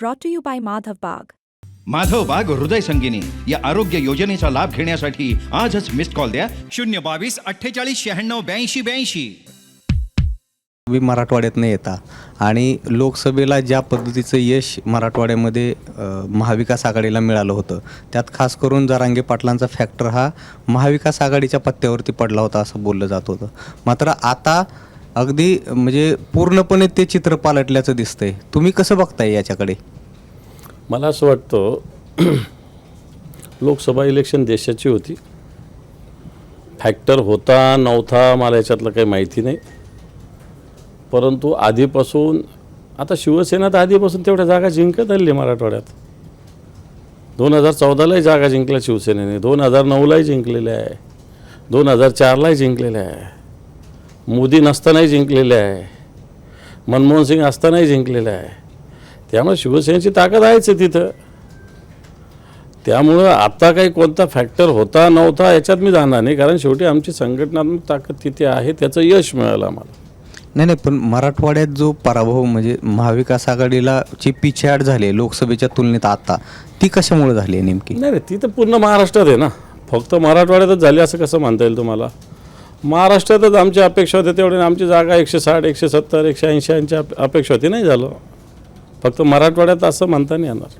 brought to you by Madhav Bagh. Madhav बाग हृदय संगिनी या आरोग्य योजनेचा लाभ घेण्यासाठी आजच मिस्ड कॉल द्या. शून्य बावीस अठ्ठेचाळीस शहाण्णव ब्याऐंशी ब्याऐंशी. तुम्ही मराठवाड्यातनं येता आणि लोकसभेला ज्या पद्धतीचं यश मराठवाड्यामध्ये अ, महाविकास आघाडीला मिळालं होतं त्यात खास करून जरांगे पाटलांचा फॅक्टर हा महाविकास आघाडीच्या पत्त्यावरती पडला होता असं बोललं जात होतं. मात्र आता अगदी म्हणजे पूर्णपणे ते चित्र पालटल्याचं दिसतंय. तुम्ही कसं बघताय याच्याकडे? मला असं वाटतं लोकसभा इलेक्शन देशाची होती. फॅक्टर होता नव्हता मला याच्यातलं काही माहिती नाही. परंतु आधीपासून आता शिवसेना तर आधीपासून तेवढ्या जागा जिंकत आली आहे मराठवाड्यात. दोन हजार चौदालाही जागा जिंकल्या शिवसेनेने दोन हजार नऊलाही जिंकलेल्या आहे. दोन हजार चारलाही जिंकलेल्या आहे. मोदी नसतानाही जिंकलेल्या आहे. मनमोहन सिंग असतानाही जिंकलेल्या आहे. त्यामुळे शिवसेनेची ताकद आहेच आहे तिथं. त्यामुळं आता काही कोणता फॅक्टर होता नव्हता याच्यात मी जाणार नाही. कारण शेवटी आमची संघटनात्मक ताकद तिथे आहे त्याचं यश मिळालं आम्हाला. नाही नाही पण मराठवाड्यात जो पराभव म्हणजे महाविकास आघाडीला ची पिछेहाट झाली लोकसभेच्या तुलनेत आता ती कशामुळे झाली आहे नेमकी? नाही ती तर पूर्ण महाराष्ट्रात आहे ना. फक्त मराठवाड्यातच झाली असं कसं म्हणता येईल तुम्हाला? महाराष्ट्रातच आमची अपेक्षा होती तेवढी आमची जागा एकशे साठ एकशे सत्तर एकशे ऐंशी यांची अपेक्षा होती नाही झालं. फक्त मराठवाड्यात असं म्हणता नाही येणार.